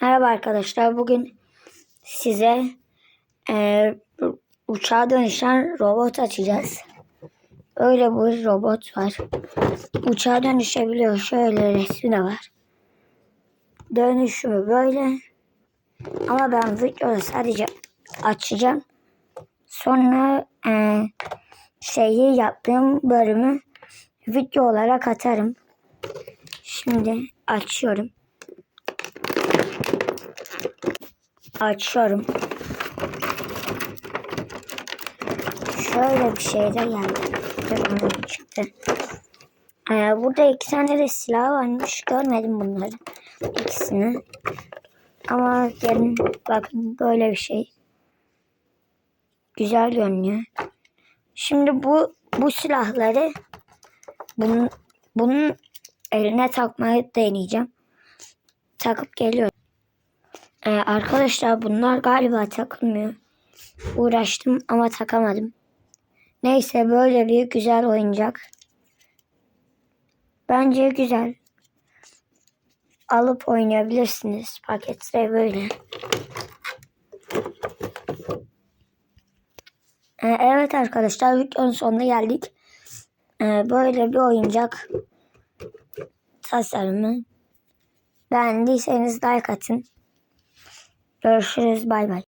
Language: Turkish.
Merhaba arkadaşlar. Bugün size e, uçağa dönüşen robot açacağız. Öyle bir robot var. Uçağa dönüşebiliyor. Şöyle resmi de var. Dönüşümü böyle. Ama ben videoda sadece açacağım. Sonra e, şeyi yaptığım bölümü video olarak atarım. Şimdi açıyorum. Açıyorum. Şöyle bir şey de geldi. Çıktı. Ee, burada iki tane de silah varmış. Görmedim bunları. İkisini. Ama gelin bakın böyle bir şey. Güzel görünüyor. Şimdi bu bu silahları bunun, bunun eline takmayı deneyeceğim. Takıp geliyorum. Ee, arkadaşlar bunlar galiba takılmıyor. Uğraştım ama takamadım. Neyse böyle bir güzel oyuncak. Bence güzel. Alıp oynayabilirsiniz. Pakette böyle. Ee, evet arkadaşlar videonun sonuna geldik. Ee, böyle bir oyuncak tasarımı. Beğendiyseniz like atın. Görüşürüz. Bay bay.